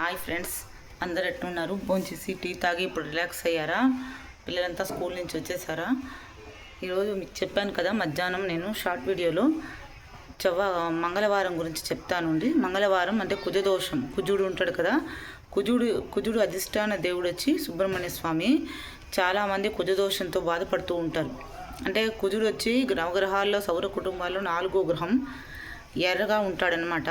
Hi friends అందరు ఎట్లున్నారు? భోంచేసి టీ తాగి ఇప్పుడు రిలాక్స్ అయ్యారా? పిల్లలంతా స్కూల్ నుంచి వచ్చేసారా? ఈరోజు మీకు చెప్పాను కదా మధ్యాహ్నం నేను షార్ట్ వీడియోలో చవ్వ మంగళవారం గురించి చెప్తానుండి. మంగళవారం అంటే కుజదోషం. కుజుడు ఉంటాడు కదా కుజుడు కుజుడు అధిష్టాన దేవుడు వచ్చి సుబ్రహ్మణ్య స్వామి చాలామంది కుజదోషంతో బాధపడుతూ ఉంటారు. అంటే కుజుడు వచ్చి నవగ్రహాల్లో సౌర కుటుంబాల్లో నాలుగో గ్రహం. ఎర్రగా ఉంటాడనమాట.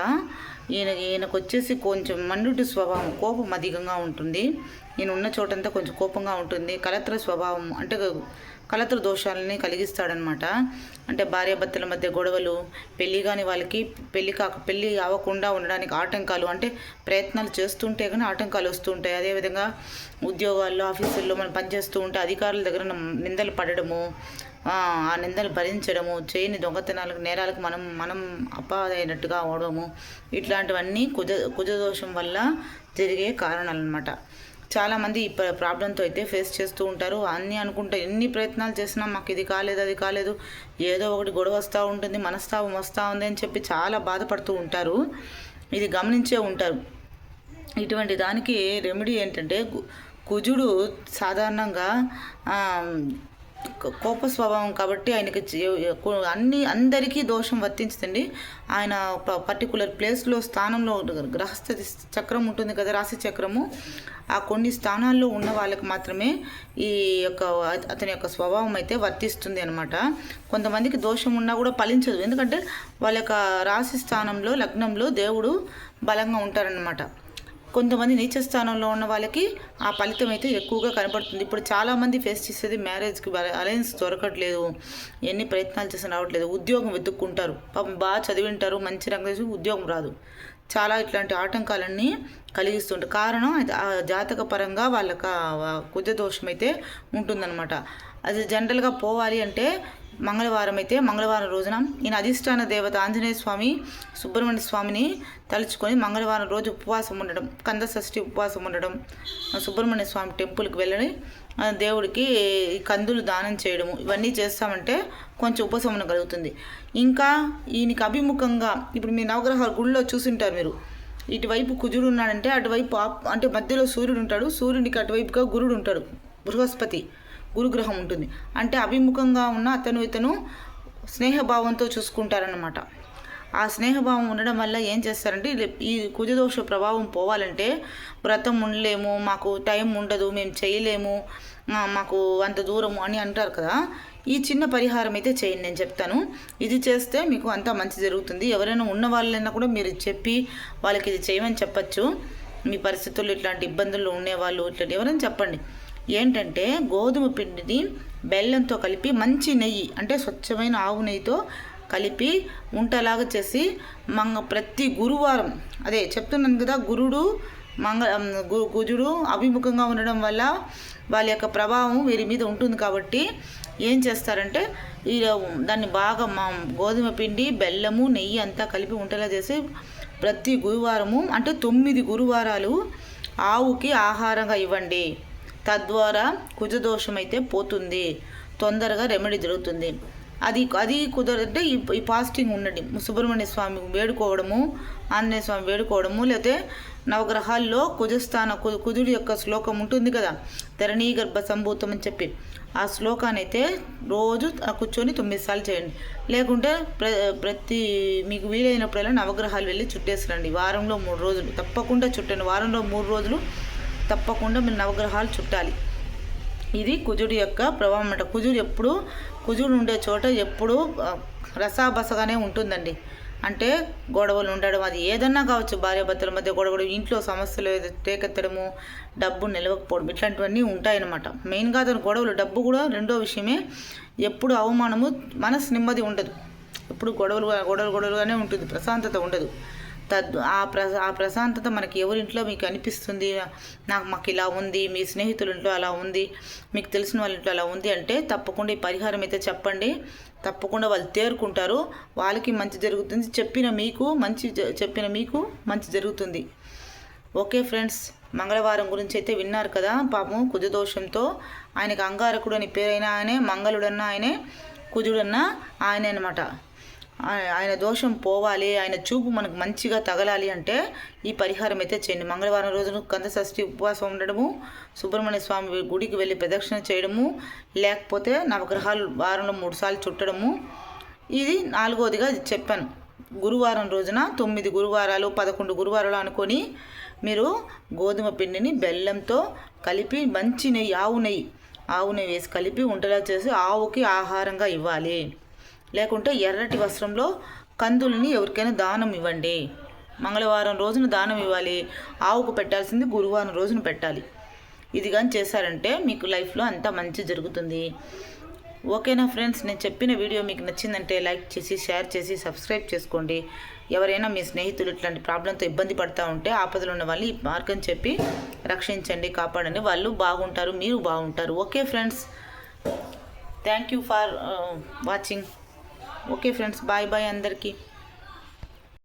ఈయన ఈయనకు వచ్చేసి కొంచెం మండుటి స్వభావం కోపం అధికంగా ఉంటుంది. ఈయన ఉన్న చోటంతా కొంచెం కోపంగా ఉంటుంది. కలత్ర స్వభావం అంటే కలత్ర దోషాలని కలిగిస్తాడనమాట. అంటే భార్యాభర్తల మధ్య గొడవలు పెళ్ళి కాని వాళ్ళకి పెళ్ళి కాక పెళ్ళి అవ్వకుండా ఉండడానికి ఆటంకాలు అంటే ప్రయత్నాలు చేస్తుంటే కానీ ఆటంకాలు వస్తుంటాయి. అదేవిధంగా ఉద్యోగాల్లో ఆఫీసుల్లో మనం పనిచేస్తూ ఉంటే అధికారుల దగ్గర నిందలు పడడము ఆ నిందలు భరించడము చేయని దొంగతనాలకు నేరాలకు మనం మనం అపాదైనట్టుగా అవడము ఇట్లాంటివన్నీ కుజ కుజదోషం వల్ల జరిగే కారణాలు అనమాట చాలామంది ఈ ప్రాబ్లంతో అయితే ఫేస్ చేస్తూ ఉంటారు. అన్నీ అనుకుంటే ఎన్ని ప్రయత్నాలు చేసినా మాకు ఇది కాలేదు అది కాలేదు ఏదో ఒకటి గొడవ వస్తూ ఉంటుంది మనస్తాపం వస్తూ ఉంది అని చెప్పి చాలా బాధపడుతూ ఉంటారు. ఇది గమనించే ఉంటారు. ఇటువంటి దానికి రెమెడీ ఏంటంటే కు- కుజుడు సాధారణంగా కోప స్వభావం కాబట్టి ఆయనకి అన్ని అందరికీ దోషం వర్తించుతుంది ఆయన ప- పర్టికులర్ ప్లేస్లో స్థానంలో గ్రహస్థితి చక్రం ఉంటుంది కదా రాశి చక్రము. ఆ కొన్ని స్థానాల్లో ఉన్న వాళ్ళకి మాత్రమే ఈ యొక్క అతని యొక్క స్వభావం అయితే వర్తిస్తుంది అనమాట కొంతమందికి దోషం ఉన్నా కూడా ఫలించదు. ఎందుకంటే వాళ్ళ యొక్క రాశి స్థానంలో లగ్నంలో దేవుడు బలంగా ఉంటారనమాట కొంతమంది నీచ స్థానంలో ఉన్న వాళ్ళకి ఆ ఫలితం అయితే ఎక్కువగా కనపడుతుంది. ఇప్పుడు చాలామంది ఫేస్ చేసేది మ్యారేజ్కి అలయన్స్ దొరకట్లేదు. ఎన్ని ప్రయత్నాలు చేసినా రావట్లేదు. ఉద్యోగం వెతుక్కుంటారు. పాపం బాగా చదివింటారు. మంచి రంగు ఉద్యోగం రాదు. చాలా ఇట్లాంటి ఆటంకాలన్నీ కలిగిస్తుంటాయి కారణం ఆ జాతక పరంగా వాళ్ళకి కుజ దోషం అయితే ఉంటుందన్నమాట. అది జనరల్గా పోవాలి అంటే మంగళవారం అయితే మంగళవారం రోజున ఈయన అధిష్టాన దేవత ఆంజనేయ స్వామి సుబ్రహ్మణ్య స్వామిని తలుచుకొని మంగళవారం రోజు ఉపవాసం ఉండడం కంద షష్ఠి ఉపవాసం ఉండడం సుబ్రహ్మణ్య స్వామి టెంపుల్కి వెళ్ళని దేవుడికి కందులు దానం చేయడము ఇవన్నీ చేస్తామంటే కొంచెం ఉపశమనం కలుగుతుంది. ఇంకా ఈయనకి అభిముఖంగా ఇప్పుడు మీ నవగ్రహాల గుళ్ళో చూసింటారు మీరు ఇటువైపు కుజుడు ఉన్నాడంటే అటువైపు ఆప్- అంటే మధ్యలో సూర్యుడు ఉంటాడు. సూర్యునికి అటువైపుగా గురుడు ఉంటాడు. బృహస్పతి గురుగ్రహం ఉంటుంది. అంటే అభిముఖంగా ఉన్న అతను ఇతను స్నేహభావంతో చూసుకుంటారన్నమాట. ఆ స్నేహభావం ఉండడం వల్ల ఏం చేస్తారంటే ఈ కుజదోష ప్రభావం పోవాలంటే వ్రతం ఉండలేము మాకు టైం ఉండదు మేము చేయలేము మాకు అంత దూరము అని అంటారు కదా. ఈ చిన్న పరిహారం అయితే చేయండి నేను చెప్తాను. ఇది చేస్తే మీకు అంతా మంచి జరుగుతుంది. ఎవరైనా ఉన్న వాళ్ళైనా కూడా మీరు చెప్పి వాళ్ళకి ఇది చేయమని చెప్పచ్చు. మీ పరిస్థితుల్లో ఇట్లాంటి ఇబ్బందులు ఉండేవాళ్ళు ఇట్లాంటి ఎవరైనా చెప్పండి. ఏంటంటే గోధుమ పిండిని బెల్లంతో కలిపి మంచి నెయ్యి అంటే స్వచ్ఛమైన ఆవు నెయ్యితో కలిపి ఉంటలాగా చేసి మంగ ప్రతి గురువారం అదే చెప్తున్నాను కదా గురుడు మంగ గుజుడు అభిముఖంగా ఉండడం వల్ల వాళ్ళ యొక్క ప్రభావం వీరి మీద ఉంటుంది కాబట్టి ఏం చేస్తారంటే ఈ దాన్ని బాగా మా గోధుమ పిండి బెల్లము నెయ్యి అంతా కలిపి ఉంటలా చేసి ప్రతి గురువారము అంటే తొమ్మిది గురువారాలు ఆవుకి ఆహారంగా ఇవ్వండి. తద్వారా కుజదోషం అయితే పోతుంది. తొందరగా రెమెడీ జరుగుతుంది. అది అది కుదరంటే ఈ ఈ ఫాస్టింగ్ ఉండండి. సుబ్రహ్మణ్య స్వామి వేడుకోవడము ఆంజనేయ స్వామి వేడుకోవడము లేకపోతే నవగ్రహాల్లో కుజస్థాన కు కుజుడి యొక్క శ్లోకం ఉంటుంది కదా ధరణీ గర్భ సంభూతం అని చెప్పి. ఆ శ్లోకాన్ని అయితే రోజు కూర్చొని తొమ్మిది సార్లు చేయండి. లేకుంటే ప్ర ప్రతి మీకు వీలైనప్పుడల్లా నవగ్రహాలు వెళ్ళి చుట్టేసిరండి. వారంలో మూడు రోజులు. తప్పకుండా చుట్టండి. వారంలో మూడు రోజులు తప్పకుండా మీరు నవగ్రహాలు చుట్టాలి. ఇది కుజుడి యొక్క ప్రభావం అన్నమాట కుజుడు ఎప్పుడు కుజుడు ఉండే చోట ఎప్పుడు రసాబసగానే ఉంటుందండి. అంటే గొడవలు ఉండడం అది ఏదన్నా కావచ్చు భార్యాభర్తల మధ్య గొడవలు ఇంట్లో సమస్యలు రేకెత్తడము డబ్బు నిలవకపోవడం ఇట్లాంటివన్నీ ఉంటాయన్నమాట. మెయిన్గా అతను గొడవలు డబ్బు కూడా రెండో విషయమే. ఎప్పుడు అవమానము మనసు నెమ్మది ఉండదు. ఎప్పుడు గొడవలు గొడవలు గొడవలుగానే ఉంటుంది ప్రశాంతత ఉండదు. తద్ ఆ ప్ర ఆ ప్రశాంతత మనకి ఎవరింట్లో మీకు అనిపిస్తుంది నాకు మాకు ఇలా ఉంది మీ స్నేహితుల ఇంట్లో అలా ఉంది మీకు తెలిసిన వాళ్ళ ఇంట్లో అలా ఉంది అంటే తప్పకుండా ఈ పరిహారం అయితే చెప్పండి. తప్పకుండా వాళ్ళు తేరుకుంటారు. వాళ్ళకి మంచి జరుగుతుంది. చెప్పిన మీకు మంచి జ- చెప్పిన మీకు మంచి జరుగుతుంది. ఓకే ఫ్రెండ్స్ మంగళవారం గురించి అయితే విన్నారు కదా పాపం కుజదోషంతో. ఆయనకు అంగారకుడు అని పేరైన ఆయనే మంగళుడన్న ఆయనే కుజుడన్న ఆయనే అనమాట ఆయన దోషం పోవాలి ఆయన చూపు మనకు మంచిగా తగలాలి అంటే ఈ పరిహారం అయితే చేయండి. మంగళవారం రోజున కందషష్ఠి ఉపవాసం ఉండడము సుబ్రహ్మణ్య స్వామి గుడికి వెళ్ళి ప్రదక్షిణ చేయడము లేకపోతే నవగ్రహాలు వారంలో మూడుసార్లు చుట్టడము. ఇది నాలుగోదిగా చెప్పాను. గురువారం రోజున తొమ్మిది గురువారాలు పదకొండు గురువారాలు అనుకొని మీరు గోధుమ పిండిని బెల్లంతో కలిపి మంచి నెయ్యి ఆవు నెయ్యి ఆవు నెయ్యి వేసి కలిపి ఉండలా చేసి ఆవుకి ఆహారంగా ఇవ్వాలి. లేకుంటే ఎర్రటి వస్త్రంలో కందుల్ని ఎవరికైనా దానం ఇవ్వండి. మంగళవారం రోజున దానం ఇవ్వాలి. ఆవుకు పెట్టాల్సింది గురువారం రోజున పెట్టాలి. ఇది కానీ చేశారంటే మీకు లైఫ్లో అంతా మంచి జరుగుతుంది. ఓకేనా ఫ్రెండ్స్? నేను చెప్పిన వీడియో మీకు నచ్చిందంటే లైక్ చేసి షేర్ చేసి సబ్స్క్రైబ్ చేసుకోండి. ఎవరైనా మీ స్నేహితులు ఇట్లాంటి ప్రాబ్లంతో ఇబ్బంది పడతా ఉంటే ఆపదలు ఉన్న వాళ్ళు ఈ మార్గం చెప్పి రక్షించండి కాపాడండి. వాళ్ళు బాగుంటారు మీరు బాగుంటారు. Okay friends? Thank you for watching. Okay friends bye bye అందరికీ